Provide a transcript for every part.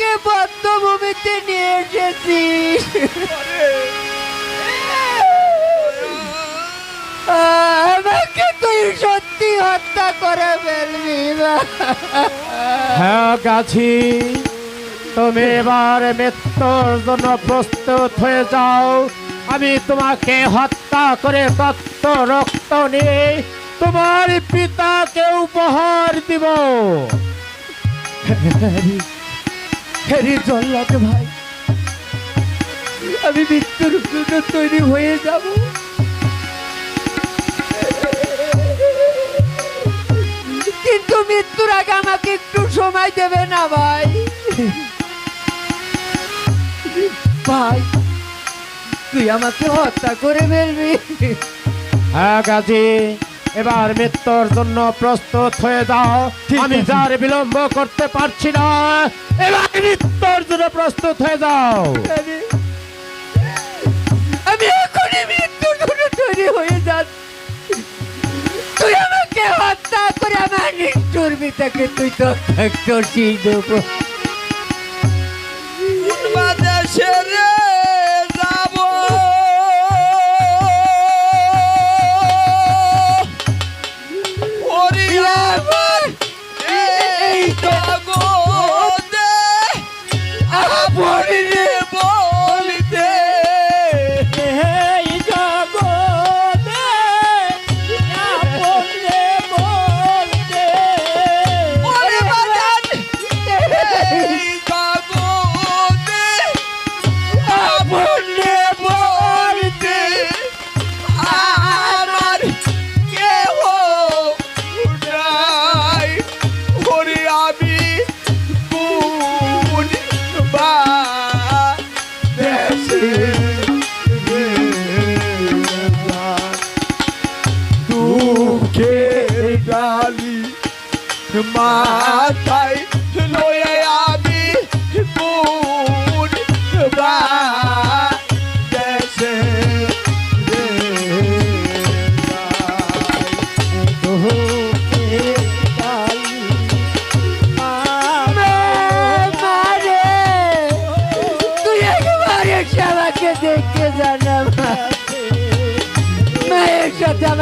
আমাকে বদ্ধভূমিতে নিয়ে এসেছিস আমাকে তুই সত্যি হত্যা করে ফেলবি হ্যাঁ গাছি তুমি এবার মৃত্যুর জন্য প্রস্তুত হয়ে যাও। আমি তোমাকে হত্যা করে তত্ত্ব রক্ত নিয়ে তোমার পিতাকে উপহার দিব। হ্যারি জল্লাদ ভাই, আমি মৃত্যুর জন্য তৈরি হয়ে যাব। কিন্তু মৃত্যুর আগে আমাকে একটু সময় দেবে না ভাই। ভাই, তুই আমাকে হত্যা করে ফেলবি। হ্যাঁ গাছি এবার মৃত্যুর জন্য প্রস্তুত হয়ে যাও। আমি যার বিলম্ব করতে পারছি না এবার মৃত্যুর জন্য প্রস্তুত হয়ে যাও। আমি এখনই মৃত্যুর জন্য তৈরি হয়ে যাচ্ছি। তুই আমাকে হত্যা করে আমার মৃত্যুর বিতাকে তুই তো করছিস hago. দুঃখের ডালি মাথায়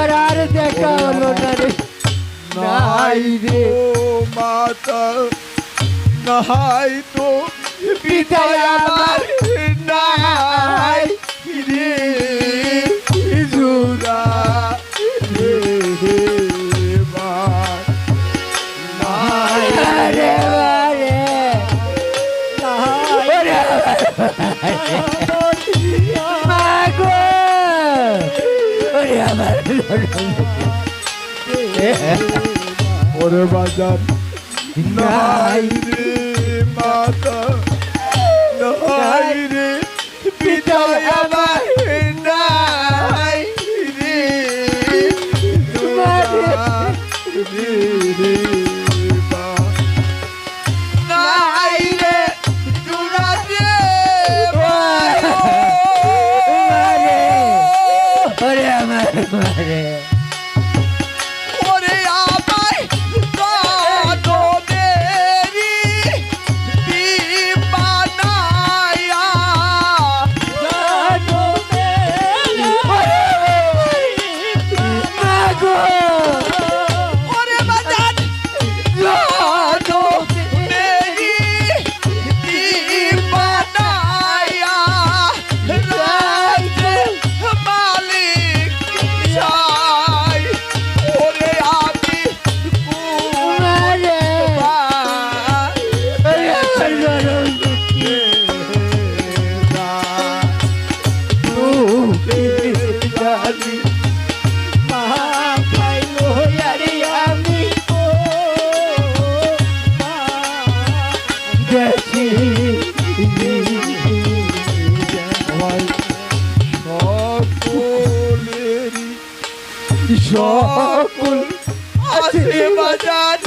আমার আর দেখা হলো না রে। নাই রে। মাতা নাই তো পিতা আমার নাই রে। জুরা আমার ওরে বাজার নাই রে মাতা নাই রে পিতা রে রে সকল আছে বাজার।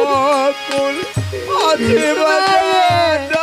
সকল আছে বাজার।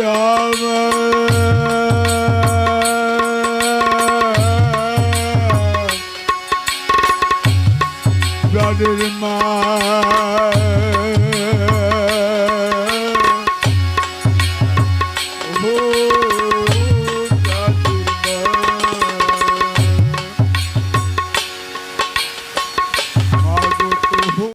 Jaya